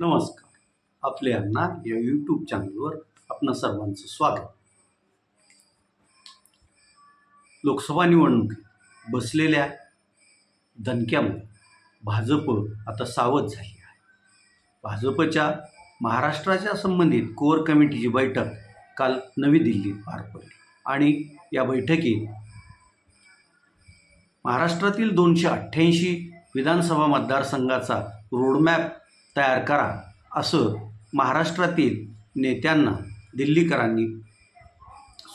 नमस्कार. आपले अण्णा या यूट्यूब चॅनलवर आपणा सर्वांचं स्वागत. लोकसभा निवडणुकीत बसलेल्या दणक्यामुळे भाजप आता सावध झाली आहे. भाजपच्या महाराष्ट्राच्या संबंधित कोअर कमिटीची बैठक काल नवी दिल्लीत पार पडली आणि या बैठकीत महाराष्ट्रातील दोनशे अठ्ठ्याऐंशी विधानसभा मतदारसंघाचा रोडमॅप तयार करा असं महाराष्ट्रातील नेत्यांना दिल्लीकरांनी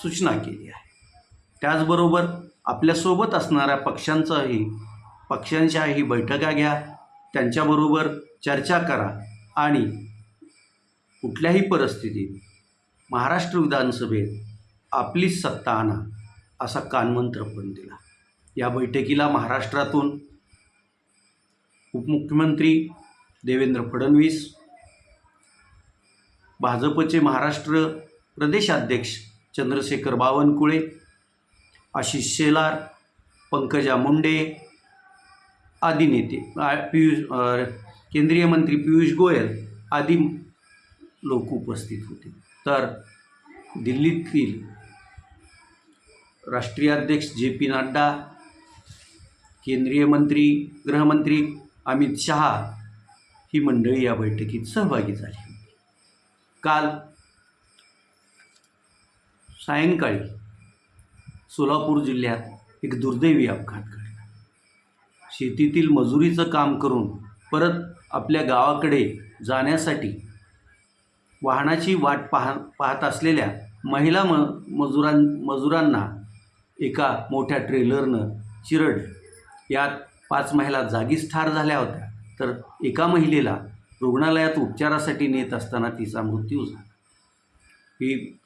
सूचना केली आहे. त्याचबरोबर आपल्यासोबत असणाऱ्या पक्षांचाही पक्षांच्याही बैठका घ्या त्यांच्याबरोबर चर्चा करा आणि कुठल्याही परिस्थितीत महाराष्ट्र विधानसभेत आपलीच सत्ता आणा असा कानमंत्र पण दिला. या बैठकीला महाराष्ट्रातून उपमुख्यमंत्री देवेंद्र फडणवीस भाजपचे महाराष्ट्र प्रदेशाध्यक्ष चंद्रशेखर बावनकुळे आशिष शेलार पंकजा मुंडे आदी नेते पियुष केंद्रीय मंत्री पियुष गोयल आदी लोक उपस्थित होते. तर दिल्लीतील राष्ट्रीय अध्यक्ष जे पी नड्डा केंद्रीय मंत्री गृहमंत्री अमित शहा ही मंडळी या बैठकीत सहभागी झाली. काल सायंकाळी सोलापूर जिल्ह्यात एक दुर्दैवी अपघात घडला. शेतीतील मजुरीचं काम करून परत आपल्या गावाकडे जाण्यासाठी वाहनाची वाट पाह पाहत असलेल्या महिला म मजुरां मजुरांना एका मोठ्या ट्रेलरनं चिरडलं. यात पाच महिला जागीच ठार झाल्या होत्या. तर एका महिलेला रुग्णालयात उपचारासाठी नेत असताना तिचा मृत्यू झाला. ही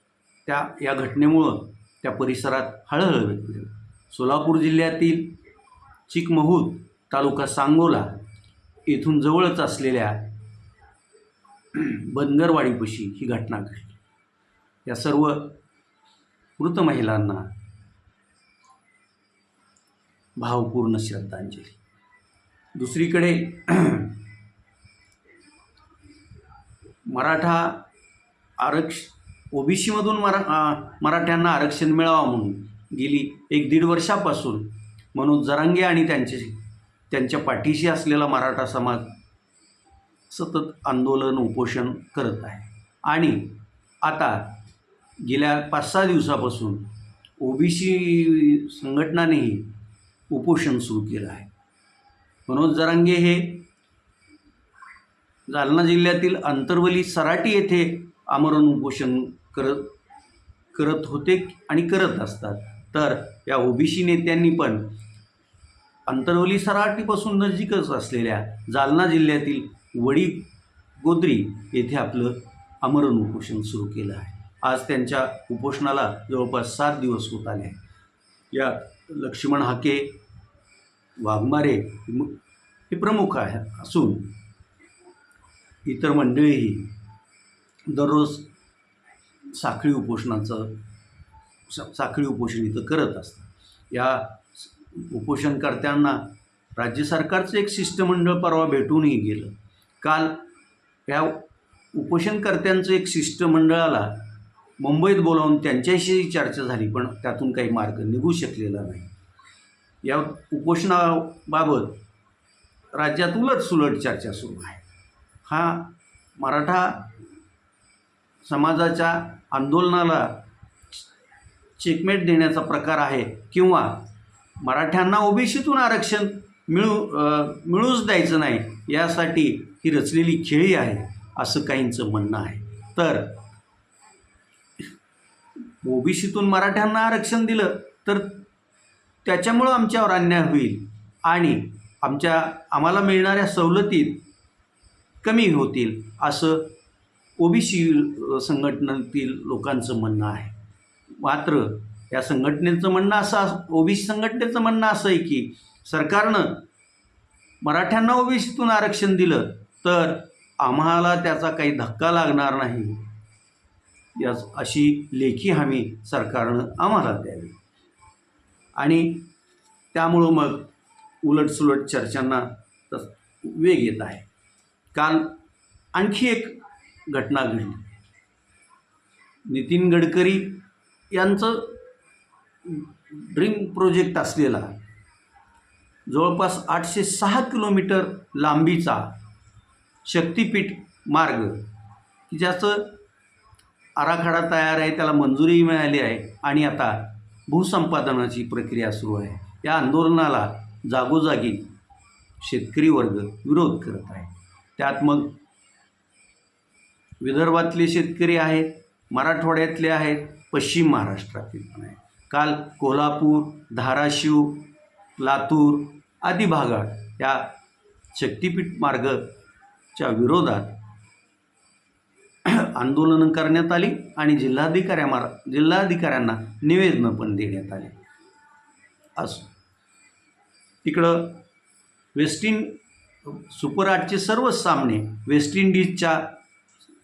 त्या या घटनेमुळं त्या परिसरात हळहळ व्यक्त झाली. सोलापूर जिल्ह्यातील चिकमहूद तालुका सांगोला येथून जवळच असलेल्या बंदरवाडीपशी ही घटना घडली. या सर्व मृत महिलांना भावपूर्ण श्रद्धांजली. दुसरीकडे मराठा आरक्ष ओबीसीमधून मरा मराठ्यांना आरक्षण मिळावं म्हणून गेली एक दीड वर्षापासून मनोज जरांगे आणि त्यांचे त्यांच्या पाठीशी असलेला मराठा समाज सतत आंदोलन उपोषण करत आहे. आणि आता गेल्या पाच सहा दिवसापासून ओबीसी संघटनानेही उपोषण सुरू केलं आहे. मनोज जरांगे हे जालना जिल्ह्यातील अंतरवली सराटी येथे आमरण उपोषण करत करत होते आणि करत असतात. तर या ओबीसी नेत्यांनी पण अंतरवली सराटीपासून नजीकच असलेल्या जालना जिल्ह्यातील वडी गोद्री येथे आपलं आमरण उपोषण सुरू केलं आहे. आज त्यांच्या उपोषणाला जवळपास सात दिवस होत आले या लक्ष्मण हाके वाघमारे हे प्रमुख आहे असून इतर मंडळीही दररोज साखळी उपोषणाचं सा साखळी उपोषण इथं करत असतात. या उपोषणकर्त्यांना राज्य सरकारचं एक शिष्टमंडळ परवा भेटूनही गेलं. काल या उपोषणकर्त्यांचं एक शिष्टमंडळाला मुंबईत बोलावून त्यांच्याशी चर्चा झाली पण त्यातून काही मार्ग निघू शकलेला नाही. या उपोषणाबाबत राज्यात उलट सुलट चर्चा सुरू आहे. हा मराठा समाजाच्या आंदोलनाला चेकमेट देण्याचा प्रकार आहे किंवा मराठ्यांना ओबीसीतून आरक्षण मिळू मिळूच द्यायचं नाही यासाठी ही रचलेली खेळी आहे असं काहींचं म्हणणं आहे. तर ओबीसीतून मराठ्यांना आरक्षण दिलं तर त्याच्यामुळं आमच्यावर अन्याय होईल आणि आमच्या आम्हाला मिळणाऱ्या सवलतीत कमी होतील असं ओबीसी संघटनेतील लोकांचं म्हणणं आहे. मात्र या संघटनेचं म्हणणं असं ओबीसी संघटनेचं म्हणणं असं आहे की सरकारनं मराठ्यांना ओबीसीतून आरक्षण दिलं तर आम्हाला त्याचा काही धक्का लागणार नाही. या अशी लेखी हमी सरकारनं आम्हाला द्यावी. आणि त्यामुळं मग उलटसुलट चर्चांना तस वेग येत आहे. काल आणखी एक घटना घडली. नितीन गडकरी यांचं ड्रीम प्रोजेक्ट असलेला जवळपास आठशे सहा किलोमीटर लांबीचा शक्तिपीठ मार्ग की ज्याचं आराखडा तयार आहे त्याला मंजुरीही मिळाली आहे आणि आता भूसंपादनाची प्रक्रिया सुरू आहे. या आंदोलनाला जागोजागी शेतकरी वर्ग विरोध करत आहे. त्यात मग विदर्भातले शेतकरी आहेत मराठवाड्यातले आहेत पश्चिम महाराष्ट्रातील पण आहेत. काल कोल्हापूर धाराशिव लातूर आदी भागात या शक्तिपीठ मार्गच्या विरोधात आंदोलनं करण्यात आली आणि जिल्हाधिकाऱ्यामार जिल्हाधिकाऱ्यांना निवेदनं पण देण्यात आली. असो. इकडं वेस्ट इन सुपर आठचे सर्वच सामने वेस्ट इंडिजच्या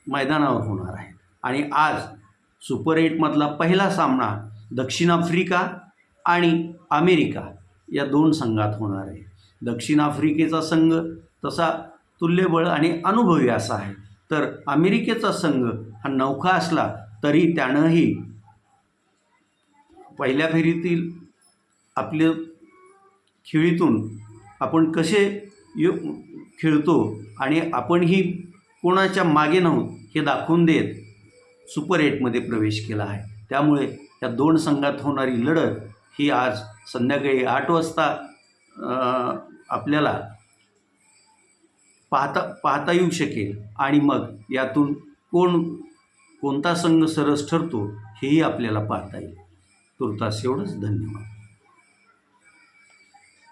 मैदानावर होणार आहेत. आणि आज सुपर एटमधला पहिला सामना दक्षिण आफ्रिका आणि अमेरिका या दोन संघात होणार आहे. दक्षिण आफ्रिकेचा संघ तसा तुल्यबळ आणि अनुभवी असा आहे. तर अमेरिकेचा संघ हा नौका असला तरी त्यानंही पहिल्या फेरीतील आपले खेळीतून आपण कसे यो खेळतो आणि आपणही कोणाच्या मागे नव्हत हे दाखवून देत सुपर एटमध्ये प्रवेश केला आहे. त्यामुळे या दोन संघात होणारी लढत ही आज संध्याकाळी आठ वाजता आपल्याला पाहता पाहता येऊ शकेल. आणि मग यातून कोण कोणता संघ सरस ठरतो हेही आपल्याला पाहता येईल. तुर्तास एवढंच. धन्यवाद.